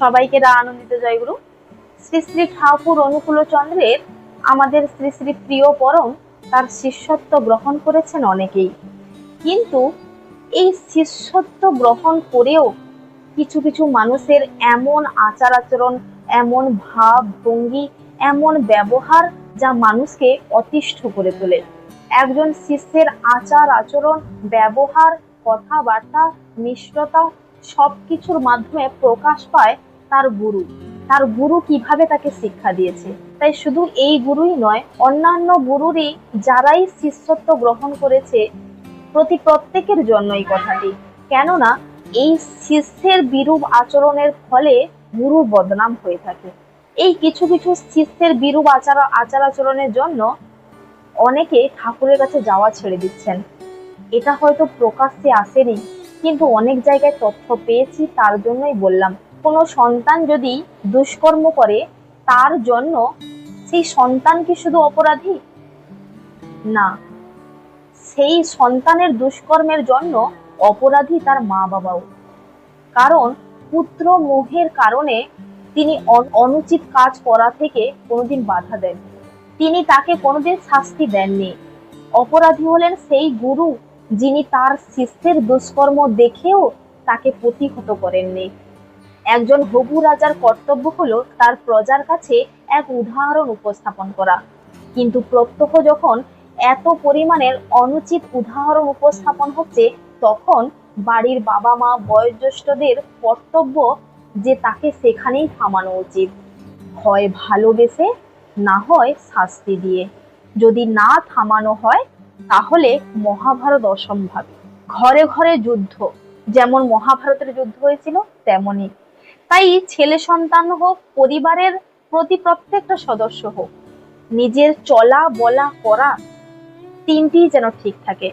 সবাইকে রা আনন্দিত জয়গুরু শ্রী শ্রী ঠাকুর অনুকূল চন্দ্রের আমাদের শ্রী শ্রী প্রিয় পরম তার শিষ্যত্ব গ্রহণ করেছেন অনেকেই। কিন্তু এই শিষ্যত্ব গ্রহণ করেও কিছু কিছু মানুষের এমন আচার আচরণ, এমন ভাব, ভঙ্গি, এমন ব্যবহার যা মানুষকে অতিষ্ঠ করে তোলে। একজন শিষ্যের আচার আচরণ, ব্যবহার, কথাবার্তা, মিষ্টতা সবকিছুর মাধ্যমে প্রকাশ পায় তার গুরু। তার গুরু কীভাবে তাকে শিক্ষা দিয়েছে? তাই শুধু এই গুরুই নয়, অন্যান্য গুরুরই যারাই শিষ্যত্ব গ্রহণ করেছে প্রতি প্রত্যেকের জন্য এই কথাটি। কেননা, এই শিষ্যের বিরূপ আচরণের ফলে গুরু বদনাম হয়ে থাকে। এই কিছু কিছু শিষ্যের বিরূপ আচার আচার আচরণের জন্য অনেকে ঠাকুরের কাছে যাওয়া ছেড়ে দিচ্ছেন। এটা হয়তো প্রকাশ্যে আসেনি কিন্তু অনেক জায়গায় তথ্য পেয়েছি, তার জন্যই বললাম। কোনো সন্তান যদি দুষ্কর্ম করে, তার জন্য সেই সন্তান কি শুধু অপরাধী? না। সেই সন্তানের দুষ্কর্মের জন্য অপরাধী তার মা বাবাও কারণ পুত্র মোহের কারণে তিনি অনুচিত কাজ করা থেকে কোনোদিন বাধা দেন তিনি তাকে কোনোদিন শাস্তি দেননি। অপরাধী হলেন সেই গুরু যিনি তার শিষ্যের দুষ্কর্ম দেখেও তাকে প্রতিহত করেননি। একজন হবু রাজার কর্তব্য হলো তার প্রজার কাছে এক উদাহরণ উপস্থাপন করা। কিন্তু প্রত্যহ যখন এত পরিমাণের অনুচিত উদাহরণ উপস্থাপন হচ্ছে, তখন বাড়ির বাবা মা বয়োজ্যেষ্ঠদের কর্তব্য যে তাকে সেখানেই থামানো উচিত। হয় ভালোবেসে, না হয় শাস্তি দিয়ে। যদি না থামানো হয় তাহলে মহাভারত অসম্ভাবী। ঘরে ঘরে যুদ্ধ, যেমন মহাভারতের যুদ্ধ হয়েছিল, তেমনই। তাই ছেলে সন্তান হোক, পরিবারের প্রতি প্রত্যেকটা সদস্য হোক, নিজের চলা, বলা, করা তিনটি যেন ঠিক থাকে।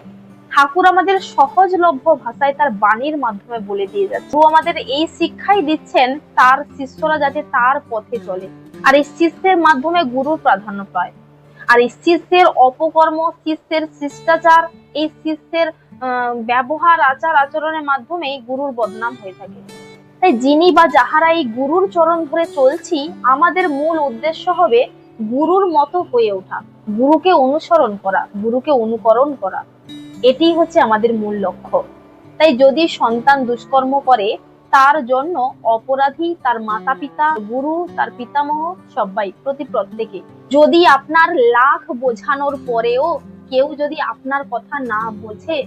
ঠাকুর আমাদের সহজলভ্য ভাষায় তার বাণীর মাধ্যমে বলে দিয়ে যাচ্ছে। আমাদের এই শিক্ষাই দিচ্ছেন, তার শিষ্যরা যাতে তার পথে চলে। আর এই শিষ্যের মাধ্যমে গুরুর প্রাধান্য পায়। আর এই শিষ্যের অপকর্ম শিষ্যের শিষ্টাচার, এই শিষ্যের ব্যবহার, আচার আচরণের মাধ্যমেই গুরুর বদনাম হয়ে থাকে। তাই যিনি বা যাহারা এই গুরুর চরণ ধরে চলছি, আমাদের মূল উদ্দেশ্য হবে গুরুর মতো হয়ে ওঠা, গুরুকে অনুসরণ করা, গুরুকে অনুকরণ করা। এটি হচ্ছে আমাদের মূল লক্ষ্য। তাই যদি সন্তান দুষ্কর্ম করে তার জন্য অপরাধী, তার মাতা পিতা গুরু, তার পিতামহ সবাই প্রতি প্রত্যেকে। যদি আপনার লাখ বোঝানোর পরেও কেউ যদি আপনার কথা না বোঝে,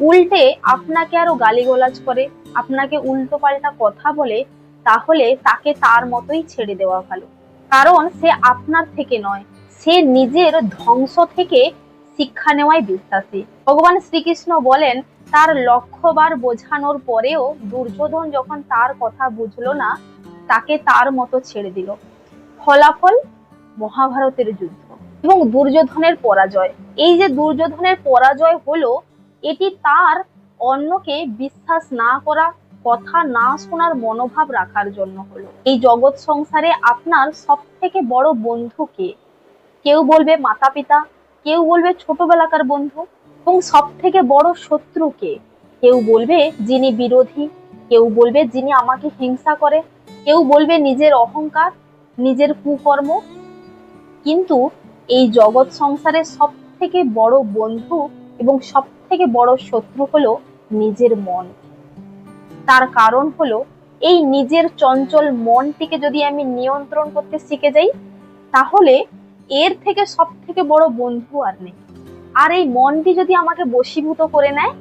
উল্টে আপনাকে আরও গালিগালাজ করে, আপনাকে উল্টো পাল্টা কথা বলে, তাহলে তাকে তার মতোই ছেড়ে দেওয়া ভালো। কারণ সে আপনার থেকে নয়, সে নিজের ধ্বংস থেকে শিক্ষা নেওয়ায় বিশ্বাসী। ভগবান শ্রীকৃষ্ণ বলেন তার লক্ষ্যবার বোঝানোর পরেও দুর্যোধন যখন তার কথা বুঝলো না, তাকে তার মতো ছেড়ে দিল। ফলাফল মহাভারতের যুদ্ধ এবং দুর্যোধনের পরাজয়। এই যে দুর্যোধনের পরাজয় হলো, এটি তার অন্যকে বিশ্বাস না করা, কথা না শোনার মনোভাব রাখার জন্য হলো। এই জগৎ সংসারে আপনার সব থেকে বড় বন্ধু কে? কেউ বলবে মাতা পিতা কেউ বলবে ছোটবেলাকার বন্ধু এবং সব থেকে বড় শত্রুকে কেউ বলবে যিনি বিরোধী, কেউ বলবে যিনি আমাকে হিংসা করে, কেউ বলবে নিজের অহংকার, নিজের কুকর্ম। কিন্তু এই জগৎ সংসারে সব থেকে বড় বন্ধু এবং সব থেকে বড় শত্রু হলো নিজের মন। তার কারণ হলো এই নিজের চঞ্চল মনটিকে যদি আমি নিয়ন্ত্রণ করতে শিখে যাই, তাহলে এর থেকে সব থেকে বড় বন্ধু আর নেই। আর এই মনটি যদি আমাকে বশীভূত করে নেয়,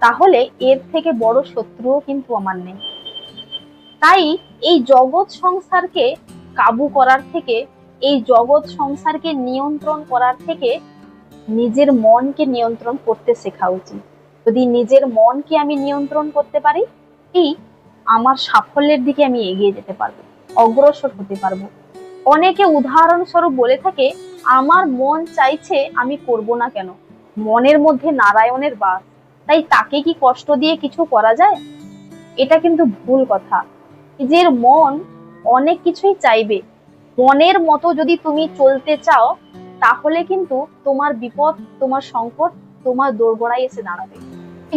তাহলে এর থেকে বড় শত্রুও কিন্তু আমার নেই। তাই এই জগৎ সংসারকে কাবু করার থেকে, এই জগৎ সংসারকে নিয়ন্ত্রণ করার থেকে নিজের মনকে নিয়ন্ত্রণ করতে শেখা উচিত। যদি নিজের মনকে আমি নিয়ন্ত্রণ করতে পারি, এই আমার সাফল্যের দিকে আমি এগিয়ে যেতে পারব, অগ্রসর হতে পারব। অনেকে উদাহরণস্বরূপ বলে থাকে আমার মন চাইছে আমি করব না কেন? মনের মধ্যে নারায়ণের বাস। তাই তাকে কি কষ্ট দিয়ে কিছু করা যায়? এটা কিন্তু ভুল কথা। নিজের মন অনেক কিছুই চাইবে। মনের মতো যদি তুমি চলতে চাও, তাহলে কিন্তু তোমার বিপদ, তোমার সংকট, তোমার দোরগোড়ায় এসে দাঁড়াবে।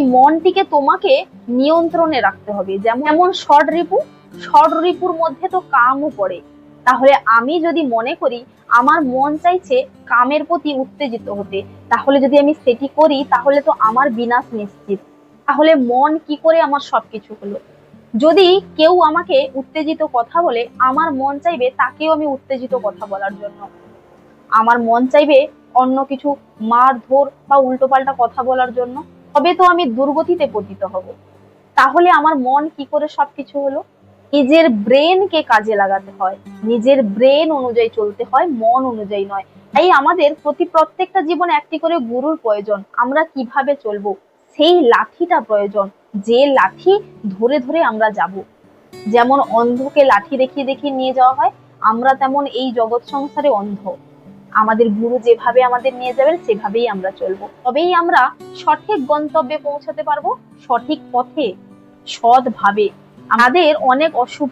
মনটিকে তোমাকে নিয়ন্ত্রণে রাখতে হবে। যেমন শর্ট রিপু ষড়রিপুর মধ্যে তো কামও পড়ে। তাহলে আমি যদি মনে করি আমার মন চাইছে কামের প্রতি উত্তেজিত হতে, তাহলে যদি আমি সেটি করি, তাহলে তো আমার বিনাশ নিশ্চিত। তাহলে মন কি করে আমার সবকিছু হলো? যদি কেউ আমাকে উত্তেজিত কথা বলে, আমার মন চাইবে তাকেও আমি উত্তেজিত কথা বলার জন্য। আমার মন চাইবে অন্য কিছু মারধর বা উল্টোপাল্টা কথা বলার জন্য। তবে তো আমি দুর্গতিতে পতিত হব। তাহলে আমার মন কি করে সবকিছু হলো? নিজের ব্রেনকে কাজে লাগাতে হয়। নিজের ব্রেন অনুযায়ী চলতে হয়, মন অনুযায়ী নয়। তাই আমাদের প্রতি প্রত্যেকটা জীবনে একটি করে গুরুর প্রয়োজন, আমরা কীভাবে চলবো? সেই লাঠিটা প্রয়োজন, যে লাঠি ধরে ধরে আমরা যাব। যেমন অন্ধকে লাঠি দেখিয়ে দেখিয়ে নিয়ে যাওয়া হয়, আমরা তেমন এই জগৎ সংসারে অন্ধ। আমাদের গুরু যেভাবে আমাদের নিয়ে যাবেন, সেভাবেই আমরা চলবো। তবেই আমরা সঠিক গন্তব্যে পৌঁছাতে পারব, সঠিক পথে সৎভাবে। আমাদের অনেক অশুভ